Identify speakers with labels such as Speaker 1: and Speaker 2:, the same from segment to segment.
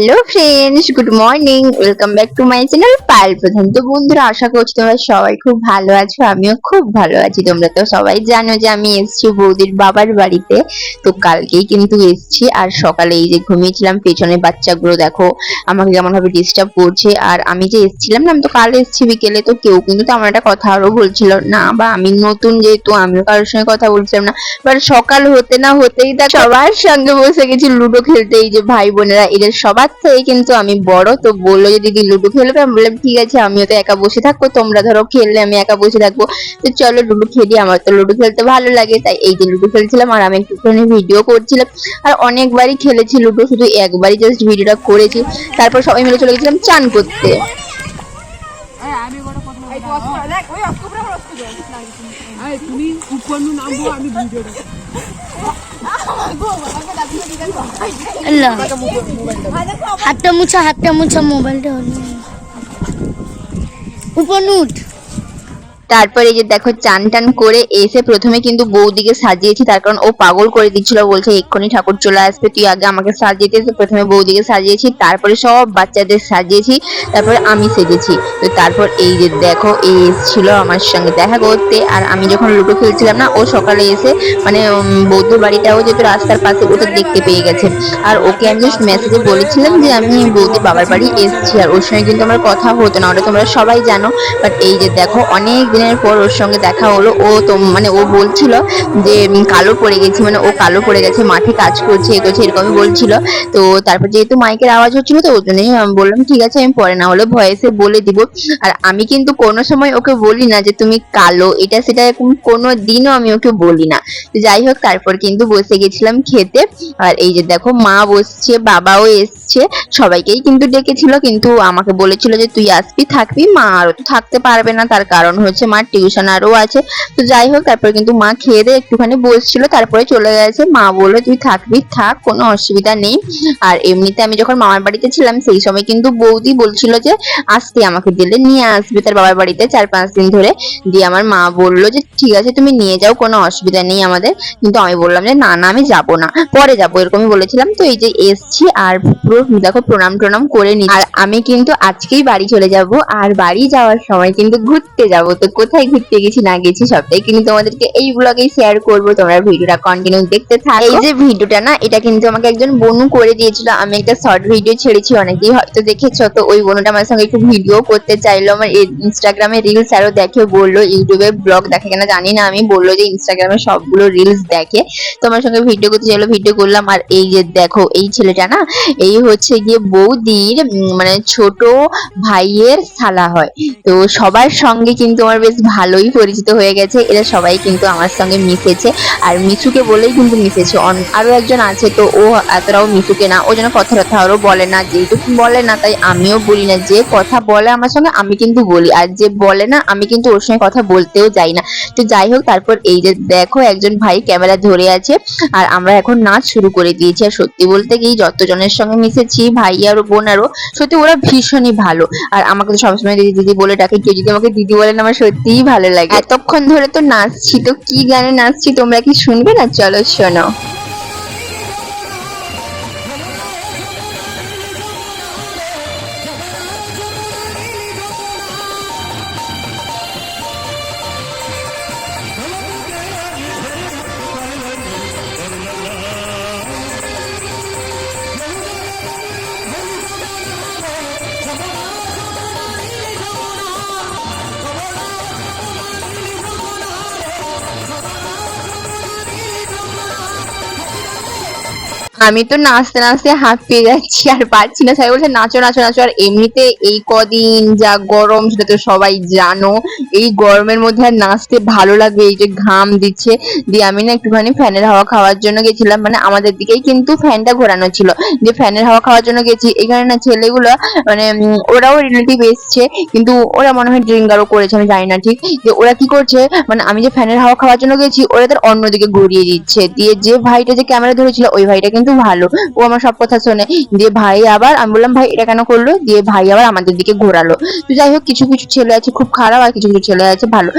Speaker 1: Hello friends good morning welcome back to my channel Pal Pradhan তো বন্ধুরা, আশা করছি তোমরা সবাই খুব ভালো আছো, আমিও খুব ভালো আছি। তোমরা তো সবাই জানো যে আমি এসেছি বৌদির বাবার বাড়িতে। তো কালকেই কিন্তু এসেছি আর সকালে এই যে ঘুমিয়েছিলাম, পেছনে বাচ্চাগুলো দেখো, আমাকে যেমন ভাবে ডিস্টার্ব করছে। আর আমি যে এসেছিলাম না, আমি তো কাল এসেছি বিকেলে, তো কেউ কিন্তু তো আমার একটা কথা আরও বলছিল না। বা আমি নতুন যেহেতু, আমিও কারোর সঙ্গে কথা বলছিলাম না। বাট সকাল হতে না হতেই দেখ, সবার সঙ্গে বসে গেছি লুডো খেলতে। এই যে ভাই বোনেরা, এদের সবার থেকে কিন্তু আমি বড়, তো বলল যে, দিদি, লুডো খেলবে? আমি বললাম, ঠিক আছে, আমিও তো একা বসে থাকব, তোমরা ধরো খেললে আমি একা বসে থাকব। তো চলো লুডো খেলি, আমার তো লুডো খেলতে ভালো লাগে, তাই এই যে লুডো খেলছিলাম, আর আমি একটুখানি ভিডিও করছিলাম। আর অনেকবারই খেলেছি লুডো, শুধু একবারই জাস্ট ভিডিওটা করেছি। তারপর সবাই মিলে চলে গেছিলাম চান করতে।
Speaker 2: তুমি উপর নামবো, আমি ভিডিও
Speaker 3: আল্লাহ। হাতটা মুছা হাতটা মুছা মোবাইলটা উপনুট
Speaker 1: তারপরে এই যে দেখো চান টান করে এসে প্রথমে কিন্তু বৌদিকে সাজিয়েছি, তার কারণ ও পাগল করে দিচ্ছিল, বলছে, এক্ষুনি ঠাকুর চলে আসবে, তুই আগে আমাকে সাজিয়ে দিস প্রথমে বৌদিকে সাজিয়েছি, তারপরে সব বাচ্চাদের সাজিয়েছি, তারপরে আমি সেজেছি। তো তারপর এই যে দেখো এই এসেছিল আমার সঙ্গে দেখা করতে, আর আমি যখন লুডো খেলছিলাম না, ও সকালে এসে মানে বৌদ্ধ বাড়িটাও যেহেতু রাস্তার পাশে, ও তো দেখতে পেয়ে গেছে। আর ওকে আমি জাস্ট মেসেজে বলেছিলাম যে, আমি বৌদি বাবার বাড়ি এসেছি। আর ওর সঙ্গে কিন্তু আমার কথা হতো না, ওটা তোমরা সবাই জানো বাট এই যে দেখো অনেক দিনের পর ওর সঙ্গে দেখা হলো। ও তো মানে ও বলছিল যে কালো পড়ে গেছি মানে ও কালো পড়ে গেছে, মাঠে কাজ করছে, এ করছে, এরকমই বলছিল। তো তারপর যেহেতু মাইকের আওয়াজ হচ্ছিল, তো ওই জন্যই আমি বললাম, ঠিক আছে, আমি পরে না হলে ভয়েসে বলে দিব। আর আমি কিন্তু কোনো সময় ওকে বলি না যে, তুমি কালো। এটা সেটা এরকম কোনো দিনও আমি ওকে বলি না। তো যাই হোক, তারপর কিন্তু বসে গেছিলাম খেতে। আর এই যে দেখো, মা বসছে, বাবাও এসছে, সবাইকেই কিন্তু ডেকেছিল, কিন্তু আমাকে বলেছিল যে, তুই আসবি, থাকবি। মা আরও তো থাকতে পারবে না, তার কারণ হচ্ছে মার টিউশন আরও আছে। তো যাই হোক, তারপর কিন্তু মা খেয়ে দিয়ে একটুখানি বসছিল, তারপরে চলে গেছে। মা বলল, তুই থাকবি, থাক, কোনো অসুবিধা নেই। আর এমনিতে আমি যখন মামার বাড়িতে ছিলাম, সেই সময় কিন্তু বৌদি বলছিল যে আসতে আমাকে দিলে নিয়ে আসবে তার বাবার বাড়িতে চার পাঁচ দিন ধরে। দিয়ে আমার মা বলল যে, ঠিক আছে, তুমি নিয়ে যাও, কোনো অসুবিধা নেই আমাদের। কিন্তু আমি বললাম যে, না না, আমি যাব না, পরে যাব। এরকমই বলেছিলাম। তো এই যে এসছি আর পুরো, দেখো, প্রণাম, টনাম করে নি আর আমি কিন্তু আজকেই বাড়ি চলে যাব। আর বাড়ি যাওয়ার সময় কিন্তু ঘুরতে যাব। তো কোথায় ঘুরতে গেছি না গেছি সবটাই কিন্তু তোমাদেরকে এই ব্লগেই শেয়ার করব। তোমরা ভিডিওটা কন্টিনিউ দেখতে থাকো। এই যে ভিডিওটা না, এটা কিন্তু আমাকে একজন বনু করে দিয়েছিল। আমি একটা শর্ট ভিডিও ছেড়েছি, অনেকেই হয়তো দেখেছ। তো ওই বনুটা আমার সঙ্গে একটু ভিডিও করতে চাইলো। আমার ইনস্টাগ্রামে রিলস আরও দেখে, বলল ইউটিউবে ব্লগ দেখে কিনা জানি না। আমি বলল যে ইনস্টাগ্রামে সবগুলো রিলস দেখে। তো আমার সঙ্গে ভিডিও করতে চাইলো ভিডিও করলাম। আর এই যে দেখো, এই ছেলেটা না, এই হচ্ছে গিয়ে বৌদির মানে ছোট ভাইয়ের শালা হয়। তো সবার সঙ্গে কিন্তু আমার বেশ ভালোই পরিচিত হয়ে গেছে। এরা সবাই কিন্তু আমার সঙ্গে মিশেছে। আর মিশুকে বলেই কিন্তু মিশেছে। অন- আরও একজন আছে তো ও এতটাও মিশুকে না। ও যেন কথা টথা আরও বলে না। যেহেতু বলে না, তাই আমিও বলি না। যে কথা বলে আমার সঙ্গে, আমি কিন্তু বলি। আর যে বলে না, আমি কিন্তু ওর সঙ্গে কথা বলতেও যাই না। তো যাই হোক, তারপর এই যে দেখো, একজন ভাই ক্যামেরা ধরে আছে। আর আমরা এখন নাচ শুরু করে দিয়েছি। আর সত্যি বলতে কি, যতজনের সঙ্গে মিশেছি ভাই আর, বোন আরও সত্যি ওরা ভীষণই ভালো। আর আমাকে তো সবসময় দিদি দিদি বলে ডাকে। কেউ যদি আমাকে দিদি বলেন আমার সত্যিই ভালো লাগে। এতক্ষণ ধরে তো নাচছি, তো কি গানে নাচছি তোমরা কি শুনবে না? চলো শোনো। আমি তো নাচতে নাচতে হাঁপিয়ে যাচ্ছি, আর পারছি না। সবাই বলছে, নাচো নাচো নাচো। আর এমনিতে এই কদিন যা গরম, সেটা তো সবাই জানো, এই গরমের মধ্যে আর নাচতে ভালো লাগবে এই যে ঘাম দিচ্ছে, দিয়ে আমি না একটুখানি ফ্যানের হাওয়া খাওয়ার জন্য গেছিলাম। মানে আমাদের দিকেই কিন্তু ফ্যানটা ঘোরানো ছিল। যে ফ্যানের হাওয়া খাওয়ার জন্য গেছি। এখানে না ছেলেগুলো মানে ওরাও রিলেটিভ এসছে, কিন্তু ওরা মনে হয় ড্রিঙ্কারও করেছে, আমি জানি না ঠিক। যে ওরা কি করছে মানে আমি যে ফ্যানের হাওয়া খাওয়ার জন্য গেছি, ওরা তার অন্যদিকে ঘুরিয়ে দিচ্ছে। দিয়ে যে ভাইটা যে ক্যামেরা ধরেছিল, ওই ভাইটা কিন্তু কিন্তু ভালো। ও আমার সব কথা শোনে। দিয়ে ভাই আবার, আমি বললাম, ভাই, এটা কেন করল? দিয়ে ভাই আবার আমাদের দিকে ঘোরালো। তো যাই হোক, কিছু কিছু ছেলে আছে খুব খারাপ আর কিছু কিছু ছেলে আছে ভালো।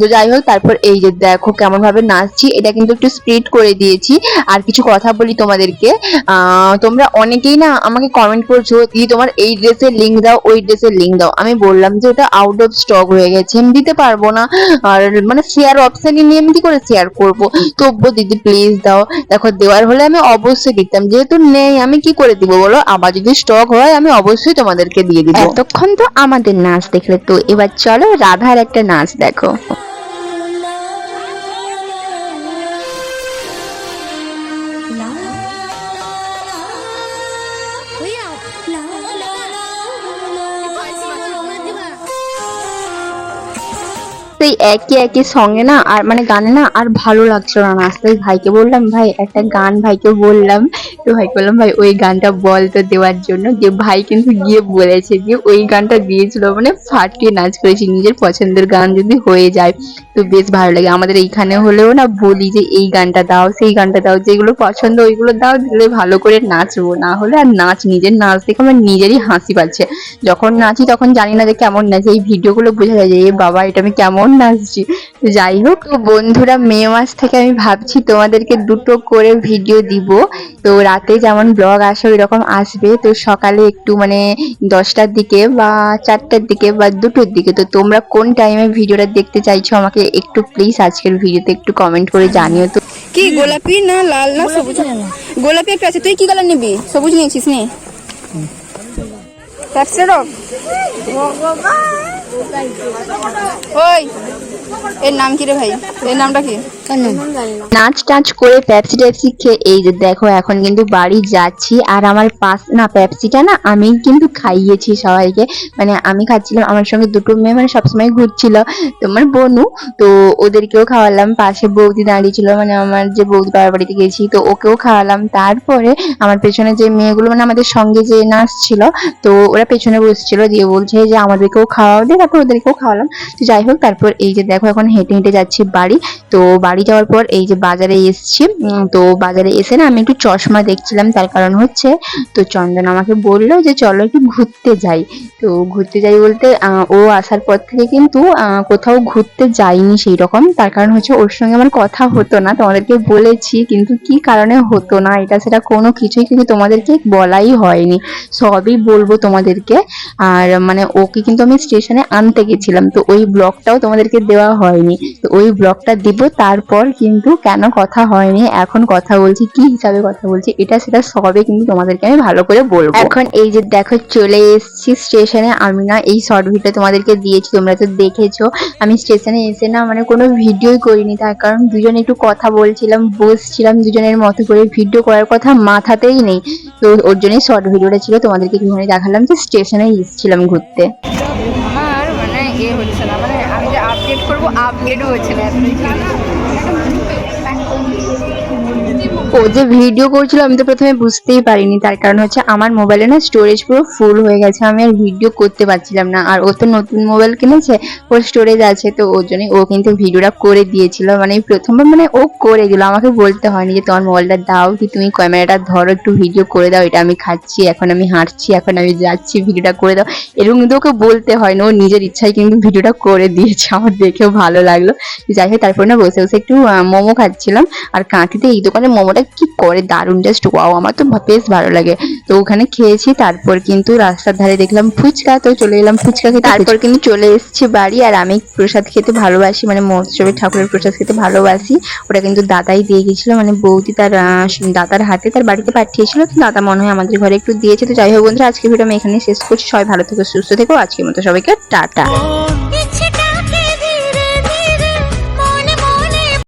Speaker 1: তো যাই হোক, তারপর এই যে দেখো কেমন ভাবে নাচছি, এটা কিন্তু একটু স্প্লিট করে দিয়েছি। আর কিছু কথা বলি তোমাদেরকে। তোমরা অনেকেই না আমাকে কমেন্ট করছ দি তোমার এই ড্রেসের লিঙ্ক দাও, ওই ড্রেসের লিঙ্ক দাও। আমি বললাম যে, ওটা আউট অফ স্টক হয়ে গেছে, আমি দিতে পারব না। আর মানে শেয়ার অপশানে নিয়ে আমি কি করে শেয়ার করব? তবুও, দিদি প্লিজ দাও। দেখো, দেওয়ার হলে আমি অবশ্যই দিতাম যেহেতু নেই আমি কি করে দিব বলো আবার যদি স্টক হয় আমি অবশ্যই তোমাদেরকে দিয়ে দিব এতক্ষণ তো আমাদের নাচ দেখলে তো এবার চলো রাধার একটা নাচ দেখো সেই একই একই সঙ্গে না, আর মানে গানে না আর ভালো লাগছিল না। ওই ভাইকে বললাম, ভাই, একটা গান ভাইকে বললাম। তো ভাইকে বললাম, ভাই, ওই গানটা বল তো দেওয়ার জন্য। যে ভাই কিন্তু গিয়ে বলেছে যে, ওই গানটা দিয়েছিল মানে ফাটিয়ে নাচ করেছি, নিজের পছন্দের গান যদি হয়ে যায় তো বেশ ভালো লাগে। আমাদের এইখানে হলেও না বলি যে, এই গানটা দাও, সেই গানটা দাও, যেগুলো পছন্দ ওইগুলো দাও, দিলে ভালো করে নাচবো। না হলে আর নাচ, নিজের নাচ দেখে আমার নিজেরই হাসি পাচ্ছে। যখন নাচি তখন জানি না যে কেমন নাচি। এই ভিডিওগুলো বোঝা যায় যে বাবা, এটা আমি কেমন তো যাই হোক তো বন্ধুরা মে মাস থেকে আমি ভাবছি তোমাদেরকে দুটো করে ভিডিও দিব। তো রাতে যেমন ব্লগ আসে ওই রকম আসবে। তো সকালে একটু মানে দশটার দিকে বা চারটার দিকে বা দুটোর দিকে। তো তোমরা কোন টাইমে ভিডিওটা দেখতে চাইছো আমাকে একটু প্লিজ আজকের ভিডিওতে একটু কমেন্ট করে জানিও তো।
Speaker 4: কি গোলাপি না লাল না সবুজ? গোলাপি একটা আছে। তুই কি কালার নিবি? সবুজ নিয়েছিস নে। ওই। এর নাম কি রে ভাই? এর নামটা কি?
Speaker 1: নাচ টাচ করে পেপসি টেপসি খেয়ে, এই যে দেখো, এখন কিন্তু বাড়ি যাচ্ছি। আর আমার পাশ, না পেপসিটা না, আমি কিন্তু খাইয়েছি সবাইকে। মানে আমি খাচ্ছিলাম, আমার সঙ্গে দুটো মেয়ে মানে সবসময় ঘুরছিল তোমার বনু। তো ওদেরকেও খাওয়ালাম, পাশে বৌদি দাঁড়িয়ে ছিল মানে আমার যে বৌদি বাবার বাড়িতে গেছি, তো ওকেও খাওয়ালাম। তারপরে আমার পেছনে যে মেয়েগুলো মানে আমাদের সঙ্গে যে নাচছিল তো ওরা পেছনে বসছিল, দিয়ে বলছে যে, আমাদেরকেও খাওয়াবে তারপর ওদেরকেও খাওয়ালাম। তো যাই হোক, তারপর এই যে দেখো, এখন হেঁটে হেঁটে যাচ্ছি বাড়ি। তো বাড়ি যাওয়ার পর এই যে বাজারে এসেছি তো বাজারে এসে না আমি একটু চশমা দেখছিলাম, তার কারণ হচ্ছে, তো চন্দন আমাকে বলল যে চলো একটু ঘুরতে যাই। তো ঘুরতে যাই বলতে ও আসার পর থেকে কিন্তু কোথাও ঘুরতে যাইনি সেই রকম তার কারণ হচ্ছে ওর সঙ্গে আমার কথা হতো না, তোমাদেরকে বলেছি, কিন্তু কি কারণে হতো না, এটা সেটা কোনো কিছুই কিন্তু তোমাদেরকে বলাই হয়নি, সবই বলব তোমাদেরকে। আর মানে ওকে কিন্তু আমি স্টেশনে আনতে গেছিলাম, তো ওই ব্লগটাও তোমাদেরকে দেওয়া হয়নি, তো ওই ব্লগটা দিব তারপর কিন্তু কেন কথা হয়নি? এখন কথা বলছি কি হিসাবে কথা বলছি? এটা সেটা সবে কিন্তু তোমাদেরকে আমি ভালো করে বলব। এখন এই যে দেখো চলে এসেছি স্টেশনে। আমি না এই শর্ট ভিডিও তোমাদেরকে দিয়েছি তোমরা তো দেখেছ। আমি স্টেশনে এসে না মানে কোনো ভিডিওই করিনি। তার কারণ দুজনে একটু কথা বলছিলাম বসছিলাম দুজনের মতো করে। ভিডিও করার কথা মাথাতেই নেই। তো ওর জন্যই শর্ট ভিডিওটা ছিল। তোমাদেরকে একটুখানি দেখালাম যে স্টেশনে এসেছিলাম ঘুরতে।
Speaker 4: আমার মানে এ হচ্ছে না মানে আমি যে আপডেট করব আপডেটও হচ্ছে না
Speaker 1: ও যে ভিডিও করছিল, আমি তো প্রথমে বুঝতেই পারিনি। তার কারণ হচ্ছে আমার মোবাইলে না স্টোরেজ পুরো ফুল হয়ে গেছে। আমি আর ভিডিও করতে পারছিলাম না। আর ও তো নতুন মোবাইল কিনেছে ওর স্টোরেজ আছে, তো ওর জন্যই ও কিন্তু ভিডিওটা করে দিয়েছিল। মানে প্রথমবার মানে ও করে দিল, আমাকে বলতে হয়নি যে তোমার মোবাইলটা দাও কি তুমি ক্যামেরাটা ধরো, একটু ভিডিও করে দাও, এটা আমি খাচ্ছি, এখন আমি হাঁটছি, এখন আমি যাচ্ছি ভিডিওটা করে দাও। এরকম কিন্তু ওকে বলতে হয় না ও নিজের ইচ্ছায় কিন্তু ভিডিওটা করে দিয়েছে। আমার দেখেও ভালো লাগল। যাই হোক, তারপর না বসে বসে একটু মোমো খাচ্ছিলাম। আর কাঁথিতে এই দোকানে মোমোটা কি করে? দারুণ জাস্ট ওয়াও আমার তো বেশ ভালো লাগে। তো ওখানে খেয়েছি তারপর কিন্তু রাস্তার ধারে দেখলাম ফুচকা তো চলে এলাম ফুচকা খেতে। তারপর কিন্তু চলে এসেছি বাড়ি আর আমি প্রসাদ খেতে ভালোবাসি মানে মহোৎসবের ঠাকুরের প্রসাদ খেতে ভালোবাসি। ওটা কিন্তু দাদাই দিয়ে গেছিল মানে বৌদি তার আহ, দাদার হাতে তার বাড়িতে পাঠিয়েছিল তো দাদা মনে হয় আমাদের ঘরে একটু দিয়েছে। তো যাই হোক বন্ধুরা আজকে ভিডিও আমি এখানে শেষ করছি। সবাই ভালো থেকো সুস্থ থেকো আজকের মতো সবাইকে টাটা।